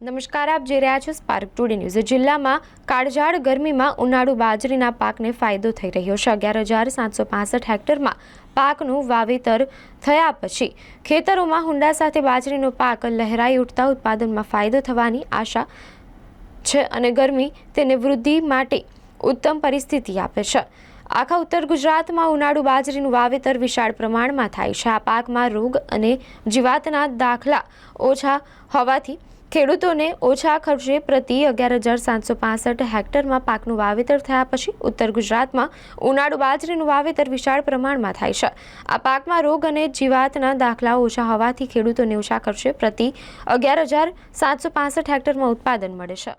નમસ્કાર, આપ જોઈ રહ્યા છો સ્પાર્ક ટુડે ન્યૂઝ જિલ્લામાં કાળઝાળ ગરમીમાં ઉનાળુ બાજરીના પાકને ફાયદો થઈ રહ્યો છે. અગિયાર હજાર સાતસો પાસઠ હેક્ટરમાં પાકનું વાવેતર થયા પછી ખેતરોમાં હુંડા સાથે બાજરીનો પાક લહેરાઈ ઉઠતા ઉત્પાદનમાં ફાયદો થવાની આશા છે અને ગરમી તેને વૃદ્ધિ માટે ઉત્તમ પરિસ્થિતિ આપે છે. આખા ઉત્તર ગુજરાતમાં ઉનાળુ બાજરીનું વાવેતર વિશાળ પ્રમાણમાં થાય છે. આ પાકમાં રોગ અને જીવાતના દાખલા ઓછા હોવાથી ખેડૂતોને ઓછા ખર્ચે પ્રતિ અગિયાર હજાર સાતસો પાસઠ હેક્ટરમાં પાકનું વાવેતર થયા પછી ઉત્તર ગુજરાતમાં ઉનાળુ બાજરીનું વાવેતર વિશાળ પ્રમાણમાં થાય છે. આ પાકમાં રોગ અને જીવાતના દાખલાઓ ઓછા હોવાથી ખેડૂતોને ઓછા ખર્ચે પ્રતિ અગિયાર હજાર સાતસો પાસઠ હેક્ટરમાં ઉત્પાદન મળે છે.